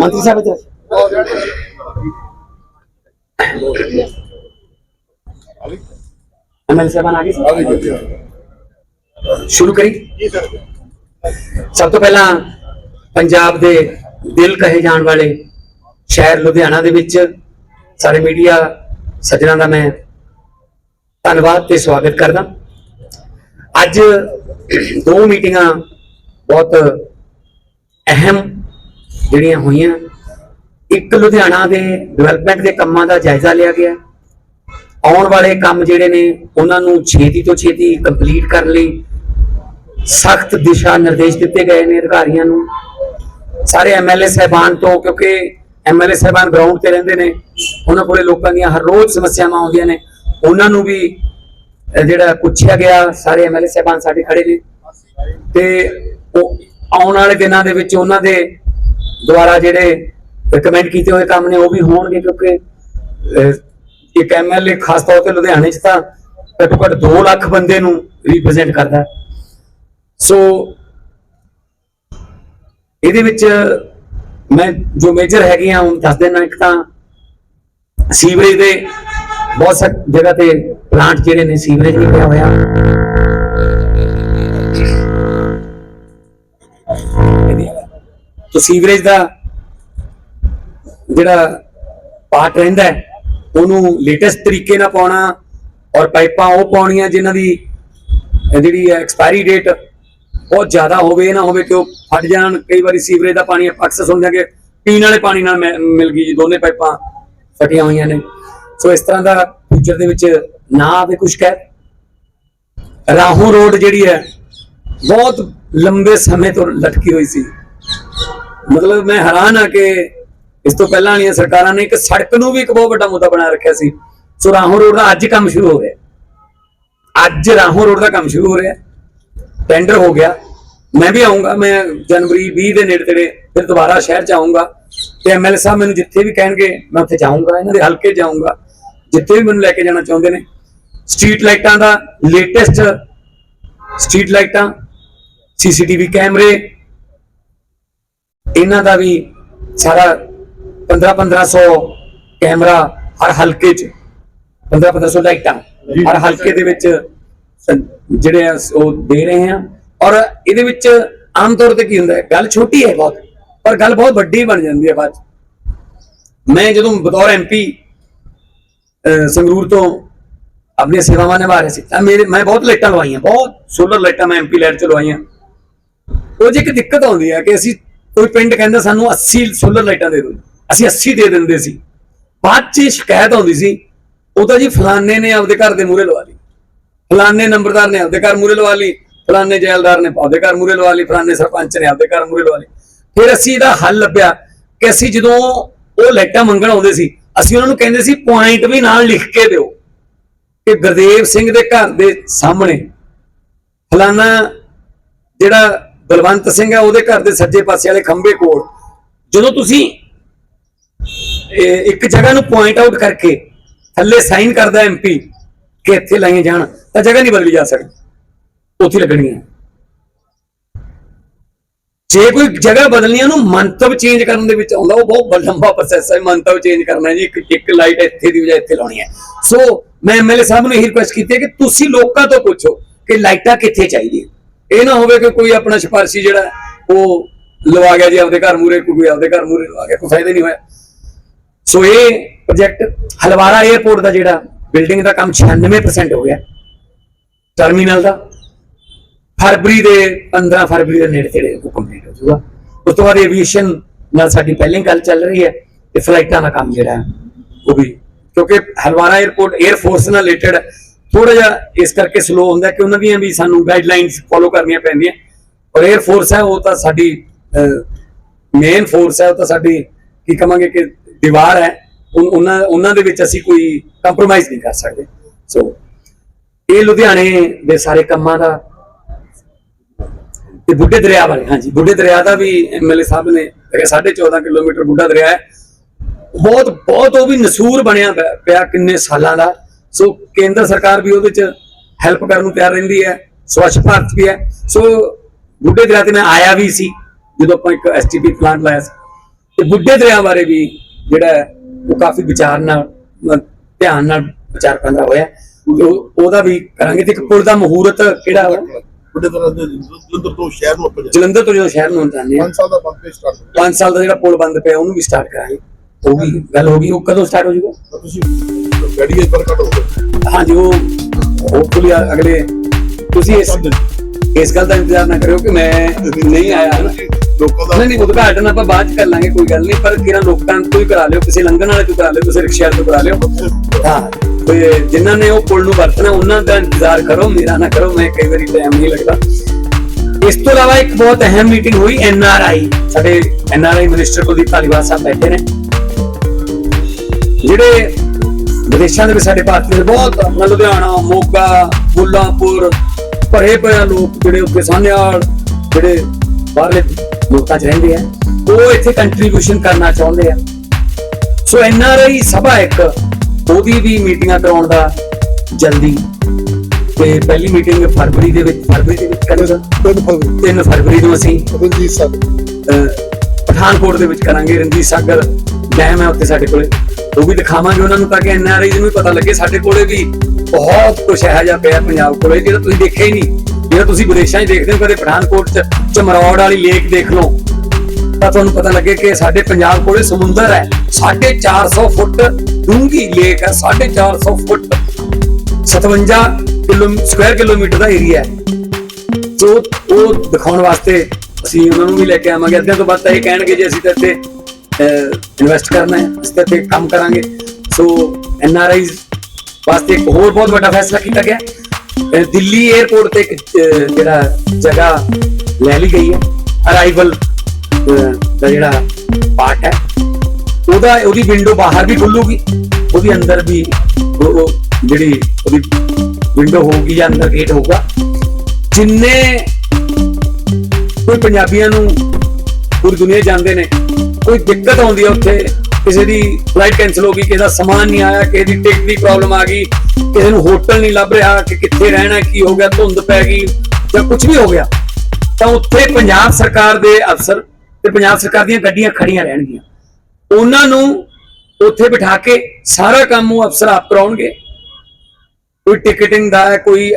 ਮੰਤਰੀ ਸਾਹਿਬ ਇੱਧਰ। ਐਮਐਲ ਸਾਹਿਬਾਨ ਆ ਗਏ ਸੀ? ਸ਼ੁਰੂ ਕਰੀ? ਸਭ ਤੋਂ ਪਹਿਲਾਂ ਪੰਜਾਬ ਦੇ ਦਿਲ ਕਹੇ ਜਾਣ ਵਾਲੇ ਸ਼ਹਿਰ ਲੁਧਿਆਣਾ ਦੇ ਵਿੱਚ ਸਾਰੇ ਮੀਡੀਆ ਸੱਜਣਾਂ ਦਾ ਮੈਂ ਧੰਨਵਾਦ ਤੇ ਸਵਾਗਤ ਕਰਦਾ। ਅੱਜ ਦੋ ਮੀਟਿੰਗਾਂ ਬਹੁਤ ਅਹਿਮ ਜਿਹੜੀਆਂ ਹੋਈਆਂ, ਇੱਕ ਲੁਧਿਆਣਾ ਦੇ ਡਿਵੈਲਪਮੈਂਟ ਦੇ ਕੰਮਾਂ ਦਾ ਜਾਇਜ਼ਾ ਲਿਆ ਗਿਆ। ਆਉਣ ਵਾਲੇ ਕੰਮ ਜਿਹੜੇ ਨੇ, ਉਹਨਾਂ ਨੂੰ ਛੇਤੀ ਤੋਂ ਛੇਤੀ ਕੰਪਲੀਟ ਕਰਨ ਲਈ ਸਖਤ ਦਿਸ਼ਾ ਨਿਰਦੇਸ਼ ਦਿੱਤੇ ਗਏ ਨੇ ਅਧਿਕਾਰੀਆਂ ਨੂੰ। ਸਾਰੇ ਐਮਐਲਏ ਸਹਿਬਾਨ ਤੋਂ, ਕਿਉਂਕਿ ਐਮਐਲਏ ਸਹਿਬਾਨ ਗਰਾਊਂਡ ਤੇ ਰਹਿੰਦੇ ਨੇ, ਉਹਨਾਂ ਕੋਲੇ ਲੋਕਾਂ ਦੀਆਂ ਹਰ ਰੋਜ਼ ਸਮੱਸਿਆਵਾਂ ਆਉਂਦੀਆਂ ਨੇ। ਉਹਨਾਂ ਨੂੰ ਵੀ ਜਿਹੜਾ ਪੁੱਛਿਆ ਗਿਆ, ਸਾਰੇ ਐਮਐਲਏ ਸਹਿਬਾਨ ਸਾਡੇ ਖੜੇ ਨੇ। ਤੇ ਉਹ ਆਉਣ ਵਾਲੇ ਦਿਨਾਂ ਦੇ ਵਿੱਚ ਉਹਨਾਂ ਦੇ ਦੁਆਰਾ ਜਿਹੜੇ ਰეკਮੈਂਡ ਕੀਤੇ ਹੋਏ ਕੰਮ ਨੇ ਉਹ ਵੀ ਹੋਣਗੇ ਕਿਉਂਕਿ ਅਹ, ਇੱਕ ਐਮਐਲਏ ਖਾਸ ਤੌਰ ਤੇ ਲੁਧਿਆਣੇ 'ਚ ਤਾਂ ਘੱਟੋ ਘੱਟ 2 ਲੱਖ ਬੰਦੇ ਨੂੰ ਰਿਪਰੈਜ਼ੈਂਟ ਕਰਦਾ ਸੋ ਇਹਦੇ ਵਿੱਚ ਮੈਂ ਜੋ ਮੇਜਰ ਹੈਗੀਆਂ ਹੁਣ ਦੱਸ ਦੇਣਾ ਇੱਕ ਤਾਂ ਸੀਵਰੇਜ ਦੇ ਬਹੁਤ ਸਾਰੀ ਜਗ੍ਹਾ ਤੇ ਪਲਾਂਟ ਜਿਹੜੇ ਨੇ ਸੀਵਰੇਜ ਨਹੀਂ ਹੋਇਆ। ਸੀਵਰੇਜ ਦਾ ਜਿਹੜਾ ਪਾਰਟ ਰਹਿੰਦਾ ਹੈ, ਉਹਨੂੰ ਲੇਟੈਸਟ ਤਰੀਕੇ ਨਾਲ ਪਾਉਣਾ ਔਰ ਪਾਈਪਾਂ ਉਹ ਪਾਉਣੀਆਂ ਜਿਨ੍ਹਾਂ ਦੀ ਜਿਹੜੀ ਹੈ ਐਕਸਪਾਇਰੀ ਡੇਟ ਬਹੁਤ ਜ਼ਿਆਦਾ ਹੋਵੇ ਨਾ ਹੋਵੇ ਕਿ ਉਹ ਫਟ ਜਾਣ ਕਈ ਵਾਰੀ ਸੀਵਰੇਜ ਦਾ ਪਾਣੀ ਆਪਾਂ ਅਕਸਰ ਸੁਣਦੇ ਕਿ ਪੀਣ ਵਾਲੇ ਪਾਣੀ ਨਾਲ ਮਿ- ਮਿਲ ਗਈ ਜੀ ਦੋਨੇ ਪਾਈਪਾਂ ਫਟੀਆਂ ਹੋਈਆਂ ਨੇ। ਸੋ ਇਸ ਤਰ੍ਹਾਂ ਦਾ ਫਿਊਚਰ ਦੇ ਵਿੱਚ ਨਾ ਆਵੇ ਕੁਝ ਕਹਿ। ਰਾਹੂ ਰੋਡ ਜਿਹੜੀ ਹੈ ਬਹੁਤ ਲੰਬੇ ਸਮੇਂ ਤੋਂ ਲਟਕੀ ਹੋਈ ਸੀ। ਮਤਲਬ ਮੈਂ ਹੈਰਾਨ ਆ ਕਿ ਇਸ ਤੋਂ ਪਹਿਲਾਂ ਵਾਲੀਆਂ ਸਰਕਾਰਾਂ ਨੇ ਇੱਕ ਸੜਕ ਨੂੰ ਵੀ ਇੱਕ ਬਹੁਤ ਵੱਡਾ ਮੁੱਦਾ ਬਣਾ ਰੱਖਿਆ ਸੀ। ਸੋ ਰਾਹੋਂ ਰੋਡ ਦਾ ਅੱਜ ਕੰਮ ਸ਼ੁਰੂ ਹੋ ਰਿਹਾ। ਅੱਜ ਰਾਹੋਂ ਰੋਡ ਦਾ ਕੰਮ ਸ਼ੁਰੂ ਹੋ ਰਿਹਾ। ਟੈਂਡਰ ਹੋ ਗਿਆ। ਮੈਂ ਵੀ ਆਉਂਗਾ ਮੈਂ ਜਨਵਰੀ 20 ਦੇ ਨੇੜੇ ਤੇੜੇ ਫਿਰ ਦੁਬਾਰਾ ਸ਼ਹਿਰ ਚ ਆਉਂਗਾ ਤੇ ਐਮਐਲਏ ਸਾਹਿਬ ਮੈਨੂੰ ਜਿੱਥੇ ਵੀ ਕਹਿਣਗੇ, ਮੈਂ ਉੱਥੇ ਜਾਊਂਗਾ, ਇਹਨਾਂ ਦੇ ਹਲਕੇ ਜਾਊਂਗਾ। ਜਿੱਥੇ ਵੀ ਮੈਨੂੰ ਲੈ ਕੇ ਜਾਣਾ ਚਾਹੁੰਦੇ ਨੇ। ਸਟਰੀਟ ਲਾਈਟਾਂ ਦਾ ਲੇਟੈਸਟ ਸਟਰੀਟ ਲਾਈਟਾਂ, ਸੀਸੀਟੀਵੀ ਕੈਮਰੇ ਇਹਨਾਂ ਦਾ ਵੀ ਸਾਰਾ 15 1500 ਕੈਮਰਾ ਹਰ ਹਲਕੇ 'ਚ। 15 1500 ਲਾਈਟਾਂ ਹਰ ਹਲਕੇ ਦੇ ਵਿੱਚ ਜਿਹੜੇ ਆ ਉਹ ਦੇ ਰਹੇ ਆ। ਔਰ ਇਹਦੇ ਵਿੱਚ ਆਮ ਤੌਰ ਤੇ ਕੀ ਹੁੰਦਾ ਹੈ ਗੱਲ ਛੋਟੀ ਹੈ ਬਹੁਤ ਪਰ ਗੱਲ ਬਹੁਤ ਵੱਡੀ ਬਣ ਜਾਂਦੀ ਹੈ ਬਾਅਦ। ਮੈਂ ਜਦੋਂ ਬਤੌਰ ਐਮਪੀ ਸੰਗਰੂਰ ਤੋਂ ਆਪਣੀਆਂ ਸੇਵਾਵਾਂ ਨਿਭਾ ਰਿਹਾ ਸੀ ਤਾਂ ਮੇਰੇ ਮੈਂ ਬਹੁਤ ਲਾਈਟਾਂ ਲਵਾਈਆਂ ਬਹੁਤ ਸੋਲਰ ਲਾਈਟਾਂ ਮੈਂ ਐਮਪੀ ਲੈਟ ਚ ਲਵਾਈਆਂ। ਉਹ ਜੇ ਇੱਕ ਦਿੱਕਤ ਆਉਂਦੀ ਹੈ ਕਿ ਅਸੀਂ ਕੋਈ ਪਿੰਡ ਕਹਿੰਦਾ ਸਾਨੂੰ 80 ਸੋਲਰ ਲਾਈਟਾਂ ਦੇ ਦਿਓ ਅਸੀਂ 80 ਦੇ ਦਿੰਦੇ ਸੀ। ਬਾਅਦ ਚ ਸ਼ਿਕਾਇਤ ਆਉਂਦੀ ਸੀ, ਉਹ ਤਾਂ ਜੀ ਫਲਾਣੇ ਨੇ ਆਪਦੇ ਘਰ ਦੇ ਮੂਹਰੇ ਲਵਾ ਲਈ। ਫਲਾਣੇ ਨੰਬਰਦਾਰ ਨੇ ਆਪਦੇ ਘਰ ਮੂਹਰੇ ਲਵਾ ਲਈ, ਫਲਾਣੇ ਜੈਲਦਾਰ ਨੇ ਆਪਦੇ ਘਰ ਮੂਹਰੇ ਲਵਾ ਲਈ, ਫਲਾਣੇ ਸਰਪੰਚ ਨੇ ਆਪਦੇ ਘਰ ਮੂਹਰੇ ਲਵਾ ਲਈ। ਫਿਰ ਅਸੀਂ ਇਹਦਾ ਹੱਲ ਲੱਭਿਆ ਕਿ ਅਸੀਂ ਜਦੋਂ ਉਹ ਲਾਈਟਾਂ ਮੰਗਣ ਆਉਂਦੇ ਸੀ, ਅਸੀਂ ਉਹਨਾਂ ਨੂੰ ਕਹਿੰਦੇ ਸੀ ਪੁਆਇੰਟ ਵੀ ਨਾਲ ਲਿਖ ਕੇ ਦਿਓ ਕਿ ਗੁਰਦੇਵ ਸਿੰਘ ਦੇ ਘਰ ਦੇ ਸਾਹਮਣੇ ਫਲਾਣਾ ਜਿਹੜਾ ਬਲਵੰਤ ਸਿੰਘ ਹੈ ਉਹਦੇ ਘਰ ਦੇ ਸੱਜੇ ਪਾਸੇ ਵਾਲੇ ਖੰਬੇ ਕੋਲ। ਜਦੋਂ ਤੁਸੀਂ ਇੱਕ ਜਗ੍ਹਾ ਨੂੰ ਪੁਆਇੰਟ ਆਊਟ ਕਰਕੇ ਥੱਲੇ ਸਾਈਨ ਕਰਦਾ ਐਮਪੀ ਕਿ ਇੱਥੇ ਲਾਈਆਂ ਜਾਣ ਤਾਂ ਜਗ੍ਹਾ ਨਹੀਂ ਬਦਲੀ ਜਾ ਸਕਦੀ। ਉੱਥੇ ਲੱਗਣੀ ਹੈ। ਜੇ ਕੋਈ ਜਗ੍ਹਾ ਬਦਲਣੀ ਹੈ, ਉਹਨੂੰ ਮੰਤਵ ਚੇਂਜ ਕਰਨ ਦੇ ਵਿੱਚ ਆਉਂਦਾ ਉਹ ਬਹੁਤ ਲੰਬਾ ਪ੍ਰੋਸੈਸ ਹੈ। ਮੰਤਵ ਚੇਂਜ ਕਰਨਾ ਜੀ ਇੱਕ ਇੱਕ ਲਾਈਟ ਇੱਥੇ ਦੀ ਬਜਾਏ ਇੱਥੇ ਲਾਉਣੀ ਹੈ। ਸੋ ਮੈਂ ਐਮਐਲਏ ਸਾਹਿਬ ਨੂੰ ਇਹ ਰਿਕੁਐਸਟ ਕੀਤੀ ਹੈ ਕਿ ਤੁਸੀਂ ਲੋਕਾਂ ਤੋਂ ਪੁੱਛੋ ਕਿ ਲਾਈਟਾਂ ਕਿੱਥੇ ਚਾਹੀਦੀਆਂ। ਇਹ ਨਾ ਹੋਵੇ ਕਿ ਕੋਈ ਆਪਣਾ ਸਿਫਾਰਸੀ ਜਿਹੜਾ ਉਹ ਲਵਾ ਗਿਆ ਜੀ ਆਪਦੇ ਘਰ ਮੂਰੇ ਕੋਈ ਆਪਦੇ ਘਰ ਮੂਰੇ ਲਵਾ ਗਿਆ, ਕੋਈ ਫਾਇਦਾ ਨਹੀਂ ਹੋਇਆ। ਸੋ ਇਹ ਪ੍ਰੋਜੈਕਟ ਹਲਵਾਰਾ 에어ਪੋਰਟ ਦਾ ਜਿਹੜਾ ਬਿਲਡਿੰਗ ਦਾ ਕੰਮ 96% ਹੋ ਗਿਆ। ਟਰਮੀਨਲ ਦਾ ਫਰਵਰੀ ਦੇ 15 ਫਰਵਰੀ ਦੇ ਨੇੜੇ ਤੇੜੇ ਉਹ ਕੰਪਲੀਟ ਹੋ ਜਾਊਗਾ। ਉਸ ਤੋਂ ਬਾਅਦ ਐਵੀਏਸ਼ਨ ਨਾਲ ਸਾਡੀ ਪਹਿਲੀ ਗੱਲ ਚੱਲ ਰਹੀ ਹੈ ਤੇ ਫਲਾਈਟਾਂ ਦਾ ਕੰਮ ਜਿਹੜਾ ਉਹ ਵੀ, ਕਿਉਂਕਿ ਹਲਵਾਰਾ 에어ਪੋਰਟ 에ਅਰ ਫੋਰਸ ਨਾਲ ਰਿਲੇਟਡ ਥੋੜਾ ਜਿਹਾ ਇਸ ਕਰਕੇ ਸਲੋ ਹੁੰਦਾ ਕਿ ਉਹਨਾਂ ਦੀਆਂ ਵੀ ਸਾਨੂੰ ਗਾਈਡਲਾਈਨਸ ਫੋਲੋ ਕਰਨੀਆਂ ਪੈਂਦੀਆਂ। ਔਰ 에ਅਰ ਫੋਰਸ ਹੈ, ਉਹ ਤਾਂ ਸਾਡੀ ਮੇਨ ਫੋਰਸ ਹੈ, ਉਹ ਤਾਂ ਸਾਡੀ, ਕੀ ਕਹਾਂਗੇ ਕਿ ਦੀਵਾਰ ਹੈ। ਉਨ- ਉਹਨਾਂ ਉਹਨਾਂ ਦੇ ਵਿੱਚ ਅਸੀਂ ਕੋਈ ਕੰਪਰੋਮਾਈਜ਼ ਨਹੀਂ ਕਰ ਸਕਦੇ। ਸੋ ਇਹ ਲੁਧਿਆਣੇ ਦੇ ਸਾਰੇ ਕੰਮਾਂ ਦਾ ਤੇ ਬੁੱਢੇ ਦਰਿਆ ਵਾਲੇ, ਹਾਂਜੀ, ਬੁੱਢੇ ਦਰਿਆ ਦਾ ਵੀ ਐਮਐਲਏ ਸਾਹਿਬ ਨੇ ਹੈਗਾ 14.5 ਕਿਲੋਮੀਟਰ ਬੁੱਢਾ ਦਰਿਆ ਹੈ। ਬਹੁਤ ਬਹੁਤ ਉਹ ਵੀ ਨਸੂਰ ਬਣਿਆ ਪਿਆ- ਪਿਆ ਕਿੰਨੇ ਸਾਲਾਂ ਦਾ। ਸੋ ਕੇਂਦਰ ਸਰਕਾਰ ਵੀ ਉਹਦੇ ਚ ਹੈਲਪ ਕਰਨ ਨੂੰ ਤਿਆਰ ਰਹਿੰਦੀ ਹੈ ਸਵੱਛ ਭਾਰਤ ਵੀ ਹੈ। ਸੋ ਬੁੱਢੇ ਦਰਿਆ ਤੇ ਮੈਂ ਆਇਆ ਵੀ ਸੀ ਜਦੋਂ ਆਪਾਂ ਇੱਕ ਐਸਟੀਪੀ ਪਲਾਂਟ ਲਾਇਆ ਸੀ। ਤੇ ਬੁੱਢੇ ਦਰਿਆ ਬਾਰੇ ਵੀ ਜਿਹੜਾ ਉਹ ਕਾਫੀ ਵਿਚਾਰ ਨਾਲ ਧਿਆਨ ਨਾਲ ਵਿਚਾਰ ਕਰਨਾ ਹੋਇਆ। ਉਹਦਾ ਵੀ ਕਰਾਂਗੇ ਤੇ ਇੱਕ ਪੁਲ ਦਾ ਮਹੂਰਤ ਕਿਹੜਾ ਦੇ ਜਲੰਧਰ ਤੋਂ ਸ਼ਹਿਰ ਨੂੰ ਜਲੰਧਰ ਤੋਂ ਜਦੋਂ ਸ਼ਹਿਰ ਨੂੰ ਜਾਂਦੇ ਆ। 5 ਸਾਲ ਦਾ ਬੰਦ ਪੇ ਸਟਾਰਟ। 5 ਸਾਲ ਦਾ ਜਿਹੜਾ ਪੁਲ ਬੰਦ ਪਿਆ ਉਹਨੂੰ ਵੀ ਸਟਾਰਟ ਕਰਾਂਗੇ। ਉਹ ਵੀ ਗੱਲ ਹੋ ਗਈ ਉਹ ਕਦੋਂ ਸਟਾਰਟ ਹੋ ਜਾਊਗਾ? ਤੁਸੀਂ ਗੱਡੀ ਦੇ ਪਰ ਗਏ। ਹਾਂਜੀ ਉਹ ਹੋਪਫੁਲੀ ਅਗਲੇ ਤੁਸੀਂ ਇਸ ਇਸ ਗੱਲ ਦਾ ਇੰਤਜ਼ਾਰ ਨਾ ਕਰਿਓ ਕਿ ਮੈਂ ਨਹੀਂ ਆਇਆ। ਹਨਾ ਲੋਕਾਂ ਦਾ ਨਹੀਂ ਨਹੀਂ ਉਦਘਾਟਨ ਆਪਾਂ ਬਾਅਦ ਚ ਕਰ ਲਾਂਗੇ ਕੋਈ ਗੱਲ ਨਹੀਂ ਪਰ ਕਿਰਾਂ ਲੋਕਾਂ ਤੋਂ ਹੀ ਕਰਾ ਲਿਓ ਕਿਸੇ ਲੰਘਣ ਵਾਲੇ ਤੋਂ ਕਰਾ ਲਿਓ ਕਿਸੇ ਰਿਕਸ਼ਾ ਤੋਂ ਕਰਾ ਲਿਓ। ਹਾਂ ਤੇ ਜਿਨ੍ਹਾਂ ਨੇ ਉਹ ਪੁਲ ਨੂੰ ਵਰਤਣਾ ਉਹਨਾਂ ਦਾ ਇੰਤਜ਼ਾਰ ਕਰੋ ਮੇਰਾ ਨਾ ਕਰੋ ਮੈਂ ਕਈ ਵਾਰੀ ਟਾਈਮ ਨਹੀਂ ਲੱਗਦਾ। ਇਸ ਤੋਂ ਇਲਾਵਾ ਇੱਕ ਬਹੁਤ ਅਹਿਮ ਮੀਟਿੰਗ ਹੋਈ ਐਨ ਆਰ ਆਈ ਸਾਡੇ N R I minister Kuldeep Dhaliwal ਸਾਹਿਬ ਬੈਠੇ ਨੇ। ਜਿਹੜੇ ਵਿਦੇਸ਼ਾਂ ਦੇ ਵਿੱਚ ਸਾਡੇ ਭਾਰਤੀ ਦੇ ਬਹੁਤ ਲੁਧਿਆਣਾ ਮੋਗਾ ਮੁੱਲਾਂਪੁਰ ਭਰੇ ਪਏ ਆ ਲੋਕ ਜਿਹੜੇ ਉੱਥੇ ਸਾਨਿਆਲ ਜਿਹੜੇ ਬਾਹਰਲੇ ਲੋਕਾਂ 'ਚ ਰਹਿੰਦੇ ਆ ਉਹ ਇੱਥੇ ਕੰਟਰੀਬਿਊਸ਼ਨ ਕਰਨਾ ਚਾਹੁੰਦੇ ਆ। ਸੋ ਐਨ ਆਰ ਆਈ ਸਭਾ ਇੱਕ ਉਹਦੀ ਵੀ ਮੀਟਿੰਗਾਂ ਕਰਾਉਣ ਦਾ ਜਲਦੀ। ਤੇ ਪਹਿਲੀ ਮੀਟਿੰਗ ਫਰਵਰੀ ਦੇ ਵਿੱਚ ਫਰਵਰੀ ਦੇ ਵਿੱਚ ਕਰੇਗਾ ਤਿੰਨ ਫਰਵਰੀ 3 ਫਰਵਰੀ ਨੂੰ ਅਸੀਂ ਰਣਜੀਤ ਸਾਹਿਬ ਅਹ ਪਠਾਨਕੋਟ ਦੇ ਵਿੱਚ ਕਰਾਂਗੇ। ਰਣਜੀਤ ਸਾਗਰ ਡੈਮ ਹੈ ਉੱਥੇ ਸਾਡੇ ਕੋਲੇ। ਉਹ ਵੀ ਦਿਖਾਵਾਂਗੇ ਉਹਨਾਂ ਨੂੰ ਤਾਂ ਕਿ ਐਨਆਰਆਈ ਨੂੰ ਵੀ ਪਤਾ ਲੱਗੇ ਸਾਡੇ ਕੋਲੇ ਵੀ ਬਹੁਤ ਕੁਝ ਇਹੋ ਜਿਹਾ ਪਿਆ ਪੰਜਾਬ ਕੋਲੇ, ਜਿਹੜਾ ਤੁਸੀਂ ਦੇਖਿਆ ਹੀ ਨਹੀਂ। ਜਿਹੜਾ ਤੁਸੀਂ ਵਿਦੇਸ਼ਾਂ 'ਚ ਦੇਖਦੇ ਹੋ, ਕਦੇ ਪਠਾਨਕੋਟ 'ਚ, ਚਮਰੌੜ ਵਾਲੀ ਲੇਕ ਦੇਖ ਲਓ। ਤਾਂ ਤੁਹਾਨੂੰ ਪਤਾ ਲੱਗੇ ਕਿ ਸਾਡੇ ਪੰਜਾਬ ਕੋਲੇ ਸਮੁੰਦਰ ਹੈ। 450 ਫੁੱਟ ਡੂੰਘੀ ਲੇਕ ਹੈ 450 ਫੁੱਟ। 57 ਕਿਲੋ ਸਕੁਅਰ ਕਿਲੋਮੀਟਰ ਦਾ ਏਰੀਆ ਹੈ। ਸੋ ਉਹ ਦਿਖਾਉਣ ਵਾਸਤੇ ਅਸੀਂ ਉਹਨਾਂ ਨੂੰ ਵੀ ਲੈ ਕੇ ਆਵਾਂਗੇ। ਅੱਧਿਆਂ ਤੋਂ ਬਾਅਦ ਤਾਂ ਇਹ ਕਹਿਣਗੇ ਜੇ ਅਸੀਂ ਤਾਂ ਇੱਥੇ ਇਨਵੈਸਟ ਕਰਨਾ ਹੈ ਅਸੀਂ ਤਾਂ ਕੰਮ ਕਰਾਂਗੇ। ਸੋ ਐਨ ਆਰ ਆਈਜ਼ ਵਾਸਤੇ ਇੱਕ ਹੋਰ ਬਹੁਤ ਵੱਡਾ ਫੈਸਲਾ ਕੀਤਾ ਗਿਆ। ਦਿੱਲੀ 에ਅਰਪੋਰਟ ਤੇ ਇੱਕ ਜਿਹੜਾ ਜਗ੍ਹਾ ਲੈ ਲਈ ਗਈ ਹੈ। ਅਰਾਈਵਲ ਦਾ ਜਿਹੜਾ ਪਾਰਟ ਹੈ। ਉਹਦਾ, ਉਹਦੀ ਵਿੰਡੋ ਬਾਹਰ ਵੀ ਖੁੱਲੂਗੀ। ਉਹਦੀ ਅੰਦਰ ਵੀ ਉਹ ਜਿਹੜੀ ਉਹਦੀ ਵਿੰਡੋ ਹੋਊਗੀ ਜਾਂ ਅੰਦਰ ਗੇਟ ਹੋਊਗਾ। ਜਿੰਨੇ ਕੋਈ ਪੰਜਾਬੀਆਂ ਨੂੰ ਪੂਰੀ ਦੁਨੀਆ ਜਾਂਦੇ ਨੇ ਕੋਈ ਦਿੱਕਤ ਆਉਂਦੀ ਹੈ ਉੱਥੇ, ਕਿਸੇ ਦੀ ਫਲਾਈਟ ਕੈਨਸਲ ਹੋ ਗਈ, ਕਿਸੇ ਦਾ ਸਮਾਨ ਨਹੀਂ ਆਇਆ, ਕਿਸੇ ਦੀ ਟਿਕਟ ਦੀ ਪ੍ਰੋਬਲਮ ਆ ਗਈ, ਕਿਸੇ ਨੂੰ ਹੋਟਲ ਨਹੀਂ ਲੱਭ ਰਿਹਾ, ਕਿ ਕਿੱਥੇ ਰਹਿਣਾ, ਕੀ ਹੋ ਗਿਆ, ਧੁੰਦ ਪੈ ਗਈ ਜਾਂ ਕੁਝ ਵੀ ਹੋ ਗਿਆ, ਤਾਂ ਉੱਥੇ ਪੰਜਾਬ ਸਰਕਾਰ ਦੇ ਅਫਸਰ ਤੇ ਪੰਜਾਬ ਸਰਕਾਰ ਦੀਆਂ ਗੱਡੀਆਂ ਖੜੀਆਂ ਰਹਿਣਗੀਆਂ। ਉਹਨਾਂ ਨੂੰ ਉੱਥੇ ਬਿਠਾ ਕੇ ਸਾਰਾ ਕੰਮ ਉਹ ਅਫਸਰ ਆਪ ਕਰਾਉਣਗੇ। ਕੋਈ ਟਿਕਟਿੰਗ ਦਾ ਹੈ, ਕੋਈ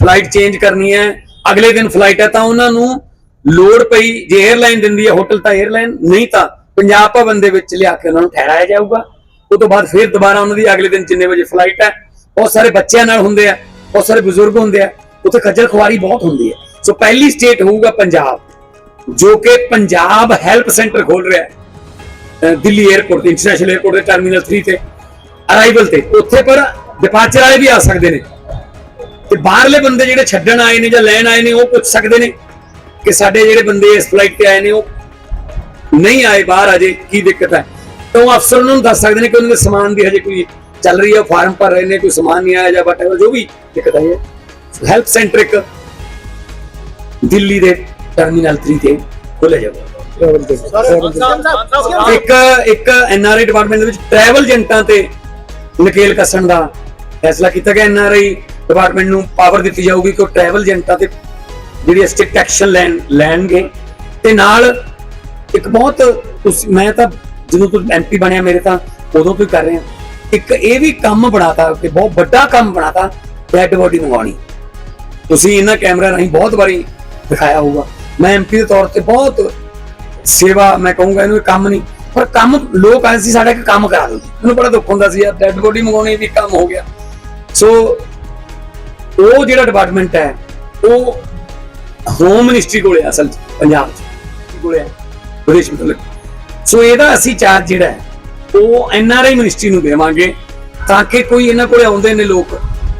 ਫਲਾਈਟ ਚੇਂਜ ਕਰਨੀ ਹੈ, ਅਗਲੇ ਦਿਨ ਫਲਾਈਟ ਹੈ, ਤਾਂ ਉਹਨਾਂ ਨੂੰ ਲੋੜ ਪਈ, ਜੇ 에ਅਰਲਾਈਨ ਦਿੰਦੀ ਹੈ ਹੋਟਲ ਤਾਂ 에ਅਰਲਾਈਨ ਨਹੀਂ ਤਾਂ ਪੰਜਾਬ ਭਵਨ ਦੇ ਵਿੱਚ ਲਿਆ ਕੇ ਉਹਨਾਂ ਨੂੰ ਠਹਿਰਾਇਆ ਜਾਊਗਾ। ਉਹ ਤੋਂ ਬਾਅਦ ਫਿਰ ਦੁਬਾਰਾ ਉਹਨਾਂ ਦੀ ਅਗਲੇ ਦਿਨ ਜਿੰਨੇ ਵਜੇ ਫਲਾਈਟ ਹੈ, ਬਹੁਤ ਸਾਰੇ ਬੱਚਿਆਂ ਨਾਲ ਹੁੰਦੇ ਆ, ਬਹੁਤ ਸਾਰੇ ਬਜ਼ੁਰਗ ਹੁੰਦੇ ਆ, ਉੱਥੇ ਖੱਜਲ ਖੁਆਰੀ ਬਹੁਤ ਹੁੰਦੀ ਹੈ। ਸੋ ਪਹਿਲੀ ਸਟੇਟ ਹੋਊਗਾ ਪੰਜਾਬ, ਜੋ ਕਿ ਪੰਜਾਬ ਹੈਲਪ ਸੈਂਟਰ ਖੋਲ ਰਿਹਾ ਹੈ। ਦਿੱਲੀ 에ਅਰਪੋਰਟ ਤੇ ਇੰਟਰਨੈਸ਼ਨਲ 에ਅਰਪੋਰਟ ਦੇ ਟਰਮੀਨਲ 3 ਤੇ ਅਰਾਈਵਲ ਤੇ। ਉੱਥੇ ਪਰ ਡਿਪਾਰਚਰ ਵਾਲੇ ਵੀ ਆ ਸਕਦੇ ਨੇ। ਤੇ ਬਾਹਰਲੇ ਬੰਦੇ ਜਿਹੜੇ ਛੱਡਣ ਆਏ ਨੇ ਜਾਂ ਲੈਣ ਆਏ ਨੇ, ਉਹ ਪੁੱਛ ਸਕਦੇ ਨੇ ਕਿ ਸਾਡੇ ਜਿਹੜੇ ਬੰਦੇ ਇਸ ਫਲਾਈਟ ਤੇ ਆਏ ਨੇ, ਉਹ ਨਹੀਂ ਆਏ ਬਾਹਰ ਅਜੇ, ਕੀ ਦਿੱਕਤ ਹੈ? ਤਾਂ ਉਹ ਅਫਸਰ ਉਹਨਾਂ ਨੂੰ ਦੱਸ ਸਕਦੇ ਨੇ ਕਿ ਉਹਨਾਂ ਦੇ ਸਮਾਨ ਦੀ ਹਜੇ ਕੋਈ ਚੱਲ ਰਹੀ ਹੈ ਫਾਰਮ ਭਰ ਰਹੇ ਨੇ, ਕੋਈ ਸਮਾਨ ਨਹੀਂ ਆਇਆ ਜਾਂ whatever, ਜੋ ਵੀ ਦਿੱਕਤ ਆਈ ਹੈ। ਹੈਲਪ ਸੈਂਟਰ ਇੱਕ ਦਿੱਲੀ ਦੇ ਟਰਮੀਨਲ 3 ਤੇ ਖੋਲ੍ਹਿਆ ਜਾਊਗਾ। ਇੱਕ ਇੱਕ ਐਨਆਰਆਈ ਡਿਪਾਰਟਮੈਂਟ ਦੇ ਵਿੱਚ ਟਰੈਵਲ ਏਜੰਟਾਂ ਤੇ ਨਕੇਲ ਕੱਸਣ ਦਾ ਫੈਸਲਾ ਕੀਤਾ ਗਿਆ। ਐਨਆਰਆਈ ਡਿਪਾਰਟਮੈਂਟ ਨੂੰ ਪਾਵਰ ਦਿੱਤੀ ਜਾਊਗੀ ਕਿ ਉਹ ਟਰੈਵਲ ਏਜੰਟਾਂ ਤੇ ਜਿਹੜੀ ਸਟ੍ਰਿਕਟ ਐਕਸ਼ਨ ਲੈਣ, ਲੈਣਗੇ। ਤੇ ਨਾਲ ਇੱਕ ਬਹੁਤ ਤੁਸੀਂ- ਮੈਂ ਤਾਂ ਜਦੋਂ ਤੋਂ ਐਮਪੀ ਬਣਿਆ ਮੇਰੇ ਤਾਂ ਉਦੋਂ ਤੋਂ ਹੀ ਕਰ ਰਹੇ। ਹਾਂ ਇੱਕ ਇਹ ਵੀ ਕੰਮ ਬਣਾਤਾ ਕਿ ਬਹੁਤ ਵੱਡਾ ਕੰਮ ਬਣਾਤਾ ਡੈਡ ਬੋਡੀ ਮੰਗਵਾਉਣੀ। ਤੁਸੀਂ ਇਹਨਾਂ ਕੈਮਰਾ ਰਾਹੀਂ ਬਹੁਤ ਵਾਰੀ ਦਿਖਾਇਆ ਹੋਊਗਾ। ਮੈਂ ਐਮਪੀ ਦੇ ਤੌਰ ਤੇ ਬਹੁਤ ਸੇਵਾ ਮੈਂ ਕਹੂੰਗਾ ਇਹਨੂੰ ਇਹ ਕੰਮ ਨਹੀਂ, ਪਰ ਕੰਮ ਲੋਕ ਆਏ ਸੀ ਸਾਡਾ ਇੱਕ ਕੰਮ ਕਰਾ ਦਿੰਦੇ ਮੈਨੂੰ ਬੜਾ ਦੁੱਖ ਹੁੰਦਾ ਸੀ, ਯਾਰ ਡੈਡ ਬੋਡੀ ਮੰਗਾਉਣੀ ਵੀ ਕੰਮ ਹੋ ਗਿਆ। ਸੋ ਉਹ ਜਿਹੜਾ ਡਿਪਾਰਟਮੈਂਟ ਹੈ, ਉਹ ਹੋਮ ਮਿਨਿਸਟਰੀ ਕੋਲੇ ਆ ਅਸਲ 'ਚ, ਪੰਜਾਬ 'ਚ। ਕੋਲੇ ਆ ਵਿਦੇਸ਼ ਮੰਤਰਾਲੇ ਸੋ ਇਹਦਾ ਅਸੀਂ ਚਾਰਜ ਜਿਹੜਾ ਹੈ, ਉਹ ਐਨਆਰਆਈ ਮਿਨਿਸਟਰੀ ਨੂੰ ਦੇਵਾਂਗੇ ਤਾਂ ਕਿ ਕੋਈ ਇਹਨਾਂ ਕੋਲੇ ਆਉਂਦੇ ਨੇ ਲੋਕ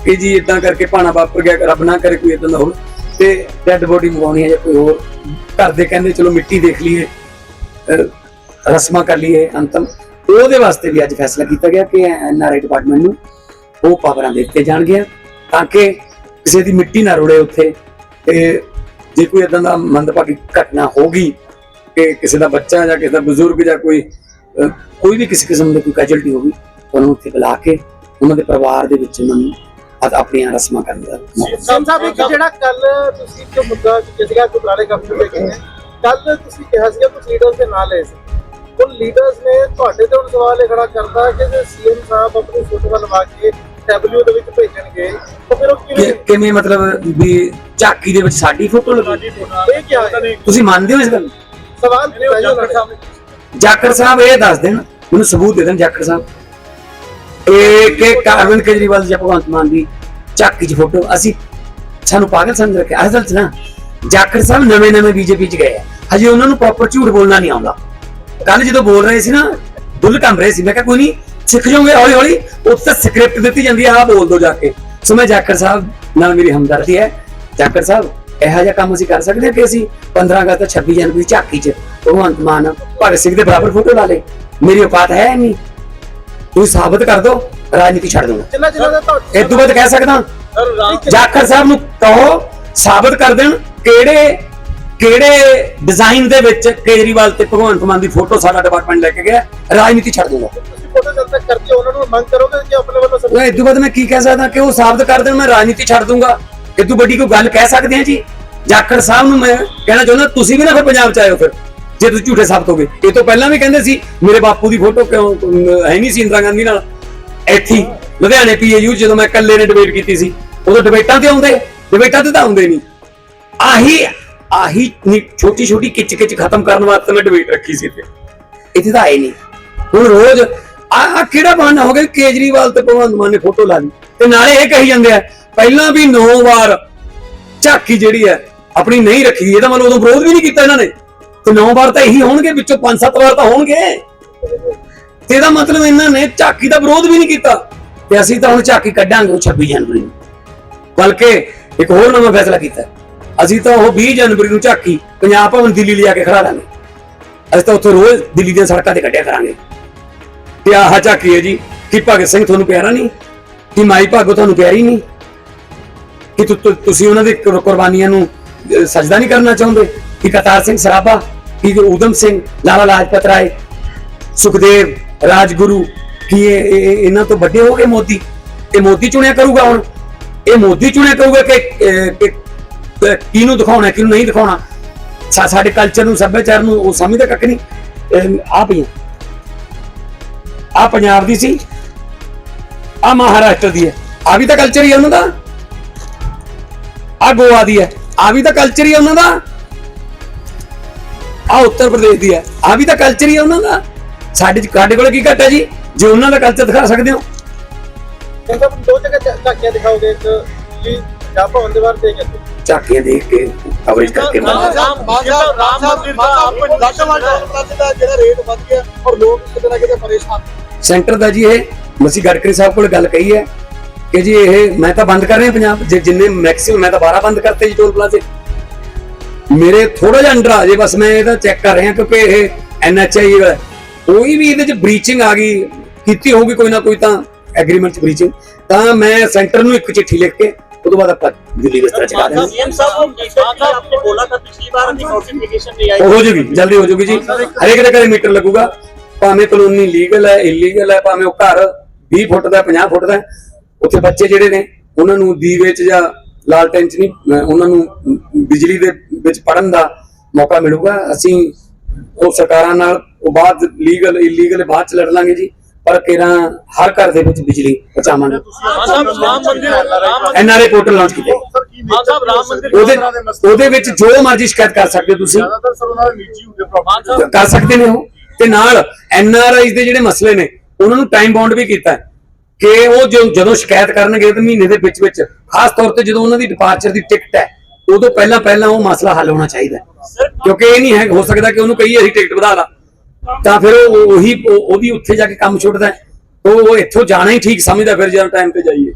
ਕਿ ਜੀ ਇਦਾਂ ਕਰਕੇ ਭਾਣਾ ਵਾਪਰ ਗਿਆ, ਰੱਬ ਨਾ ਕਰੇ ਕੋਈ ਇਦਾਂ ਦਾ ਹੋਵੇ ਤੇ ਡੈਡ ਬੋਡੀ ਮੰਗਵਾਉਣੀ ਹੈ ਜਾਂ ਕੋਈ ਹੋਰ। ਘਰ ਦੇ ਕਹਿੰਦੇ ਚਲੋ ਮਿੱਟੀ ਦੇਖ ਲਈਏ ਰਸਮਾਂ ਕਰ ਲਈਏ ਅੰਤਮ। ਉਹਦੇ ਵਾਸਤੇ ਵੀ ਅੱਜ ਫੈਸਲਾ ਕੀਤਾ ਗਿਆ ਕਿ ਐਨਆਰਆਈ ਡਿਪਾਰਟਮੈਂਟ ਨੂੰ ਉਹ ਪਾਵਰਾਂ ਦੇ ਦਿੱਤੇ ਜਾਣਗੀਆਂ ਤਾਂ ਕਿ ਕਿਸੇ ਦੀ ਮਿੱਟੀ ਨਾ ਰੁੜੇ ਉੱਥੇ ਤੇ ਜੇ ਕੋਈ ਇਦਾਂ ਦਾ ਮੰਦਭਾਗੀ ਘਟਨਾ ਹੋਗੀ ਕਿ ਕਿਸੇ ਦਾ ਬੱਚਾ ਜਾਂ ਕਿਸੇ ਦਾ ਬਜ਼ੁਰਗ ਜਾਂ ਕੋਈ ਕੋਈ ਵੀ ਕਿਸੇ ਕਿਸਮ ਦੀ ਕੋਈ ਕੈਜੁਅਲਟੀ ਹੋਗੀ ਉਹਨੂੰ ਉੱਥੇ ਬੁਲਾ ਕੇ ਉਹਨਾਂ ਦੇ ਪਰਿਵਾਰ ਦੇ ਵਿੱਚ ਉਹਨਾਂ ਨੂੰ ਆਪਣੀਆਂ ਰਸਮਾਂ ਕਰਨ ਦਾ ਸਾਹਿਬ ਇੱਕ ਜਿਹੜਾ ਕੱਲ ਤੁਸੀਂ ਇੱਕ ਮੁੱਦਾ ਚੁੱਕਿਆ ਸੀਗਾ ਗੁਰਦਾਰੇ ਕੰਪਨੀ ਦੇ ਕਹਿੰਦੇ ਕੱਲ ਤੁਸੀਂ ਕਿਹਾ ਸੀਗਾ ਕੁਝ ਲੀਡਰਸ ਦੇ ਨਾਂ ਲਏ ਸੀ। ਉਹ ਲੀਡਰਸ ਨੇ ਤੁਹਾਡੇ ਤੇ ਹੁਣ ਸਵਾਲ ਇਹ ਖੜਾ ਕਰਦਾ ਕਿ ਜੇ ਸੀਐਮ ਸਾਹਿਬ ਆਪਣੀ ਫੋਟੋ ਲਵਾ ਕੇ ਡਬਲਯੂ ਦੇ ਵਿੱਚ ਭੇਜਣਗੇ ਤਾਂ ਫਿਰ ਉਹ ਕਿਵੇਂ ਕਿ- ਕਿਵੇਂ ਮਤਲਬ ਵੀ ਝਾਕੀ ਦੇ ਵਿੱਚ ਸਾਡੀ ਫੋਟੋ ਲੱਗੀ? ਇਹ ਕੀ ਤੁਸੀਂ ਮੰਨਦੇ ਹੋ ਇਸ ਗੱਲ ਨੂੰ? ਸਵਾਲ ਜਾਖੜ ਸਾਹਿਬ ਇਹ ਦੱਸ ਦੇਣ ਮੈਨੂੰ ਸਬੂਤ ਦੇ ਦੇਣ ਜਾਖੜ ਸਾਹਿਬ। ਇਹ ਕਿ ਕਾਰਵਨ ਕੇਜਰੀਵਾਲ ਜਾਂ ਭਗਵੰਤ ਮਾਨ ਦੀ ਝਾਕੀ ਚ ਫੋਟੋ ਅਸੀਂ ਸਾਨੂੰ ਪਾਗਲ ਸਮਝ ਰੱਖਿਆ। ਅਸਲ ਚ ਨਾ ਜਾਖੜ ਸਾਹਿਬ ਨਵੇਂ ਨਵੇਂ ਬੀਜੇਪੀ ਚ ਗਏ ਆ। ਹਜੇ ਉਹਨਾਂ ਨੂੰ ਪ੍ਰੋਪਰ ਝੂਠ ਬੋਲਣਾ ਨਹੀਂ ਆਉਂਦਾ। ਕੱਲ ਜਦੋਂ ਬੋਲ ਰਹੇ ਸੀ ਨਾ ਬੁੱਲ ਕੰਮ ਰਹੇ ਸੀ। ਮੈਂ ਕਿਹਾ ਕੋਈ ਨਹੀਂ ਸਿੱਖ ਜਾਓਗੇ ਹੌਲੀ ਹੌਲੀ ਉੱਥੇ ਸਕ੍ਰਿਪਟ ਦਿੱਤੀ ਜਾਂਦੀ ਹੈ ਆਹ ਬੋਲ ਦੋ ਜਾ ਕੇ। ਸੋ ਮੈਂ ਜਾਖੜ ਸਾਹਿਬ ਨਾਲ ਮੇਰੀ ਹਮਦਰਦੀ ਹੈ। ਜਾਖੜ ਸਾਹਿਬ ਇਹੋ ਜਿਹਾ ਕੰਮ ਅਸੀਂ ਕਰ ਸਕਦੇ ਹਾਂ ਕਿ ਅਸੀਂ 15 ਅਗਸਤ 26 ਜਨਵਰੀ ਝਾਕੀ ਚ ਭਗਵੰਤ ਮਾਨ ਭਗਤ ਸਿੰਘ ਦੇ ਬਰਾਬਰ ਫੋਟੋ ਲਾ ਲੇ ਮੇਰੀ ਔਕਾਤ ਹੈ ਨਹੀਂ। ਤੁਸੀਂ ਸਾਬਤ ਕਰ ਦਿਓ ਰਾਜਨੀਤੀ ਛੱਡ ਦੂੰਗਾ ਦਾ ਇਹ ਤੋਂ ਬਾਅਦ ਕਹਿ ਸਕਦਾ। ਜਾਖੜ ਸਾਹਿਬ ਨੂੰ ਕਹੋ ਸਾਬਤ ਕਰ ਦੇਣ ਕਿਹੜੇ ਕਿਹੜੇ ਡਿਜ਼ਾਈਨ ਦੇ ਵਿੱਚ ਕੇਜਰੀਵਾਲ ਤੇ ਭਗਵੰਤ ਮਾਨ ਦੀ ਫੋਟੋ ਸਾਡਾ ਡਿਪਾਰਟਮੈਂਟ ਲੈ ਕੇ ਗਿਆ ਰਾਜਨੀਤੀ ਛੱਡ ਦੂੰਗਾ ਤੁਸੀਂ ਫੋਟੋ ਜਦ ਤੱਕ ਕਰਕੇ ਉਹਨਾਂ ਨੂੰ ਮੰਗ ਕਰੋਗੇ ਕਿ ਆਪਣੇ ਵੱਲੋਂ ਸਭ ਉਹ ਇਹ ਤੋਂ ਬਾਅਦ ਮੈਂ ਕੀ ਕਹਿ ਸਕਦਾ ਕਿ ਉਹ ਸਾਬਤ ਕਰ ਦੇਣ ਮੈਂ ਰਾਜਨੀਤੀ ਛੱਡ ਦੂੰਗਾ। ਇਹ ਤੋਂ ਵੱਡੀ ਕੋਈ ਗੱਲ ਕਹਿ ਸਕਦੇ ਆ ਜੀ? ਜਾਖੜ ਸਾਹਿਬ ਨੂੰ ਮੈਂ ਕਹਿਣਾ ਚਾਹੁੰਦਾ, ਤੁਸੀਂ ਵੀ ਨਾ ਫਿਰ ਪੰਜਾਬ ਚ ਆਇਓ ਫਿਰ, ਜੇ ਤੁਸੀਂ ਝੂਠੇ ਸਾਬਤ ਹੋਗੇ ਇਹ ਤੋਂ ਪਹਿਲਾਂ ਵੀ ਕਹਿੰਦੇ ਸੀ, ਮੇਰੇ ਬਾਪੂ ਦੀ ਫੋਟੋ ਕਿਉਂ ਹੈ ਨਹੀਂ ਸੀ ਇੰਦਰਾ ਗਾਂਧੀ ਨਾਲ? ਇੱਥੇ ਲੁਧਿਆਣੇ ਪੀਏਯੂ ਜਦੋਂ ਮੈਂ ਇਕੱਲੇ ਨੇ ਡਿਬੇਟ ਕੀਤੀ ਸੀ, ਉਦੋਂ ਡਿਬੇਟਾਂ ਤੇ ਆਉਂਦੇ ਡਿਬੇਟਾਂ ਤੇ ਤਾਂ ਆਉਂਦੇ ਨਹੀਂ। ਆਹੀ ਆਹੀ ਛੋਟੀ ਛੋਟੀ ਕਿਚ ਕਿਚ ਖਤਮ ਕਰਨ ਵਾਸਤੇ ਮੈਂ ਡਿਬੇਟ ਰੱਖੀ ਸੀ ਇੱਥੇ। ਇੱਥੇ ਤਾਂ ਆਏ ਨਹੀਂ। ਹੁਣ ਰੋਜ਼ ਆ ਕਿਹੜਾ ਬਹਾਨਾ ਹੋ ਗਿਆ ਕੇਜਰੀਵਾਲ ਤੇ ਭਗਵੰਤ ਮਾਨ ਨੇ ਫੋਟੋ ਲਾ ਲਈ? ਤੇ ਨਾਲੇ ਇਹ ਕਹੀ ਜਾਂਦੇ ਆ ਪਹਿਲਾਂ ਵੀ 9 ਵਾਰ ਝਾਕੀ ਜਿਹੜੀ ਹੈ ਆਪਣੀ ਨਹੀਂ ਰੱਖੀ ਇਹਦਾ ਮਤਲਬ ਉਦੋਂ ਵਿਰੋਧ ਵੀ ਨਹੀਂ ਕੀਤਾ ਇਹਨਾਂ ਨੇ। ਤੇ 9 ਵਾਰ ਤਾਂ ਇਹੀ ਹੋਣਗੇ, ਵਿੱਚੋਂ 5-7 ਵਾਰ ਤਾਂ ਹੋਣਗੇ। ਤੇ ਇਹਦਾ ਮਤਲਬ ਇਹਨਾਂ ਨੇ ਝਾਕੀ ਦਾ ਵਿਰੋਧ ਵੀ ਨਹੀਂ ਕੀਤਾ। ਤੇ ਅਸੀਂ ਤਾਂ ਹੁਣ ਝਾਕੀ ਕੱਢਾਂਗੇ ਉਹ 26 ਜਨਵਰੀ ਨੂੰ। ਬਲਕਿ ਇੱਕ ਹੋਰ ਨਵਾਂ ਫੈਸਲਾ ਕੀਤਾ। ਅਸੀਂ ਤਾਂ ਉਹ 20 ਜਨਵਰੀ ਨੂੰ ਝਾਕੀ ਪੰਜਾਬ ਭਵਨ ਦਿੱਲੀ ਲਿਆ ਕੇ ਖੜਾ ਦਾਂਗੇ ਅਸੀਂ ਤਾਂ ਉੱਥੇ ਰੋਜ਼ ਦਿੱਲੀ ਦੀਆਂ ਸੜਕਾਂ ਤੇ ਕੱਢਿਆ ਕਰਾਂਗੇ। ਤੇ ਆਹ ਝਾਕੀ ਹੈ ਜੀ, ਕਿ ਭਗਤ ਸਿੰਘ ਤੁਹਾਨੂੰ ਪਿਆਰਾ ਨਹੀਂ, ਕਿ ਮਾਈ ਭਾਗੋ ਤੁਹਾਨੂੰ ਪਿਆਰੀ ਨਹੀਂ ਕਿ ਤੁਸੀਂ ਉਹਨਾਂ ਦੀ ਕੁਰਬਾਨੀਆਂ ਨੂੰ ਅਹ, ਸਜਦਾ ਨਹੀਂ ਕਰਨਾ ਚਾਹੁੰਦੇ? ਕਿ ਕਰਤਾਰ ਸਿੰਘ ਸਰਾਭਾ ਕਿ ਊਧਮ ਸਿੰਘ ਲਾਲਾ ਲਾਜਪਤ ਰਾਏ ਸੁਖਦੇਵ ਰਾਜਗੁਰੂ ਕੀ ਇਹ ਇਹਨਾਂ ਤੋਂ ਵੱਡੇ ਹੋ ਗਏ ਮੋਦੀ? ਇਹ ਮੋਦੀ ਚੁਣਿਆ ਕਰੂਗਾ ਹੁਣ? ਇਹ ਮੋਦੀ ਚੁਣਿਆ ਕਰੂਗਾ ਕਿ ਕਿਹਨੂੰ ਦਿਖਾਉਣਾ ਕਿਹਨੂੰ ਨਹੀਂ ਦਿਖਾਉਣਾ? ਸਾਡੇ ਕਲਚਰ ਨੂੰ ਸੱਭਿਆਚਾਰ ਨੂੰ ਉਹ ਸਮਝਦਾ ਕੱਖ ਨਹੀਂ। ਆ ਪਈ ਆ ਪੰਜਾਬ ਦੀ ਸੀ। ਆ ਮਹਾਰਾਸ਼ਟਰ ਦੀ ਹੈ। ਆ ਵੀ ਤਾਂ ਕਲਚਰ ਹੀ ਉਹਨਾਂ ਦਾ। ਆ ਗੋਆ ਦੀ ਹੈ ਆ ਵੀ ਤਾਂ ਕਲਚਰ ਹੀ ਹੈ ਉਹਨਾਂ ਦਾ ਆ ਉੱਤਰ ਪ੍ਰਦੇਸ਼ ਦੀ ਹੈ ਆ ਵੀ ਤਾਂ ਕਲਚਰ ਹੀ ਹੈ ਉਹਨਾਂ ਦਾ ਸਾਡੇ ਚ ਸਾਡੇ ਕੋਲ ਕੀ ਘੱਟ ਹੈ ਜੀ ਜੇ ਉਹਨਾਂ ਦਾ ਕਲਚਰ ਦਿਖਾ ਸਕਦੇ ਹੋ ਦੋ ਜਗ੍ਹਾ ਝਾ- ਝਾਕੀਆਂ ਦਿਖਾਓਗੇ ਇੱਕ ਦਿੱਲੀ ਪੰਜਾਬ ਭਵਨ ਦੇ ਬਾਹਰ ਤੇ ਇੱਕ ਇੱਥੇ। ਝਾਕੀਆਂ ਦੇਖ ਕੇ ਕਵਰੇਜ ਕਰਕੇ ਰਾਮ ਰਾਮ ਰਾਮ ਮੰਦਿਰ ਦਾ ਆਪਣੀ ਦਾ ਜਿਹੜਾ ਰੇਟ ਵੱਧ ਗਿਆ ਔਰ ਲੋਕ ਕਿਤੇ ਨਾ ਕਿਤੇ ਪਰੇਸ਼ਾਨ ਸੈਂਟਰ ਦਾ ਜੀ ਇਹ ਮਸੀ ਗਡਕਰੀ ਸਾਹਿਬ ਕੋਲ ਗੱਲ ਕਹੀ ਹੈ ਕਿ ਜੀ ਇਹ ਮੈਂ ਤਾਂ ਬੰਦ ਕਰ ਰਿਹਾ ਪੰਜਾਬ। ਜੇ ਜਿੰਨੇ ਮੈਕਸਿਮਮ ਮੈਂ ਤਾਂ 12 ਬੰਦ ਕਰਤੇ ਜੀ ਟੋਲ ਪਲਾਜ਼ੇ। ਮੇਰੇ ਥੋੜਾ ਜਿਹਾ ਅੰਡਰ ਆ ਜੇ ਬਸ ਮੈਂ ਇਹਦਾ ਚੈੱਕ ਕਰ ਰਿਹਾ ਕਿਉਂਕਿ ਇਹ ਐਨਐਚਆਈ ਕੋਈ ਵੀ ਇਹਦੇ ਚ ਬ੍ਰੀਚਿੰਗ ਆ ਗਈ ਕੀਤੀ ਹੋਊਗੀ ਕੋਈ ਨਾ ਕੋਈ ਤਾਂ ਐਗਰੀਮੈਂਟ ਚ ਬ੍ਰੀਚਿੰਗ ਤਾਂ ਮੈਂ ਸੈਂਟਰ ਨੂੰ ਇੱਕ ਚਿੱਠੀ ਲਿਖ ਕੇ ਉਹ ਤੋਂ ਬਾਅਦ ਆਪਾਂ ਦਿੱਲੀ ਵਿਸਤਰਾ ਚਲਾ ਰਹੇ ਹਾਂ। ਸੀਐਮ ਸਾਹਿਬ ਆਪਨੇ ਬੋਲਾ ਤਾਂ ਪਿਛਲੀ ਵਾਰ ਦੀ ਨੋਟੀਫਿਕੇਸ਼ਨ ਨਹੀਂ ਆਈ। ਹੋ ਜੂਗੀ ਜਲਦੀ ਹੋ ਜੂਗੀ ਜੀ। ਹਰੇਕ ਦੇ ਘਰੇ ਮੀਟਰ ਲੱਗੂਗਾ। ਭਾਵੇਂ ਕਲੋਨੀ ਲੀਗਲ ਹੈ ਇਲੀਗਲ ਹੈ ਭਾਵੇਂ ਉਹ ਘਰ 20 ਫੁੱਟ ਦਾ 50 ਫੁੱਟ ਦਾ ਉੱਥੇ ਬੱਚੇ ਜਿਹੜੇ ਨੇ ਉਹਨਾਂ ਨੂੰ ਦੀਵੇ 'ਚ ਜਾਂ ਲਾਲ ਲਾਲਟੈਨ 'ਚ ਨਹੀਂ ਉਹਨਾਂ ਨੂੰ ਬਿਜਲੀ ਦੇ ਵਿੱਚ ਪੜਨ ਦਾ ਮੌਕਾ ਮਿਲੂਗਾ। ਅਸੀਂ ਉਹ ਸਰਕਾਰਾਂ ਨਾਲ ਉਹ ਬਾਅਦ ਲੀਗਲ ਇਲੀਗਲ ਬਾਅਦ ਚ ਲੜ ਲਾਂਗੇ ਜੀ। ਪਰ ਕਿਰਾਂ ਹਰ ਘਰ ਦੇ ਵਿੱਚ ਬਿਜਲੀ ਪਹੁੰਚਾਵਾਂਗੇ। N R I portal launch ਕੀਤਾ। ਉਹਦੇ ਉਹਦੇ ਵਿੱਚ ਜੋ ਮਰਜ਼ੀ ਸ਼ਿਕਾਇਤ ਕਰ ਸਕਦੇ ਤੁਸੀਂ। ਕਰ ਸਕਦੇ ਨੇ ਉਹ। ਤੇ ਨਾਲ ਐਨ ਆਰ ਆਈ ਦੇ ਜਿਹੜੇ ਮਸਲੇ ਨੇ ਉਹਨਾਂ ਨੂੰ ਟਾਈਮ ਬਾਉਂਡ ਵੀ ਕੀਤਾ ਕਿ ਉਹ ਜੋ ਜਦੋਂ ਸ਼ਿਕਾਇਤ ਕਰਨਗੇ ਤੇ ਮਹੀਨੇ ਦੇ ਵਿੱਚ ਵਿੱਚ ਖਾਸ ਤੌਰ ਤੇ ਜਦੋਂ ਉਹਨਾਂ ਦੀ ਡਿਪਾਰਚਰ ਦੀ ਟਿਕਟ ਹੈ ਉਦੋਂ ਪਹਿਲਾਂ ਪਹਿਲਾਂ ਉਹ ਮਸਲਾ ਹੱਲ ਹੋਣਾ ਚਾਹੀਦਾ। ਕਿਉਂਕਿ ਇਹ ਨਹੀਂ ਹੈ ਹੋ ਸਕਦਾ ਕਿ ਉਹਨੂੰ ਕਹੀਏ ਅਸੀਂ ਟਿਕਟ ਵਧਾ ਲਾ ਤਾਂ ਫਿਰ ਉਹ ਉਹੀ ਉਹ- ਉਹਦੀ ਉੱਥੇ ਜਾ ਕੇ ਕੰਮ ਛੁੱਟਦਾ। ਉਹ ਉਹ ਇੱਥੋਂ ਜਾਣਾ ਹੀ ਠੀਕ ਸਮਝਦਾ ਫਿਰ ਜਦੋਂ ਟਾਈਮ ਤੇ ਜਾਈਏ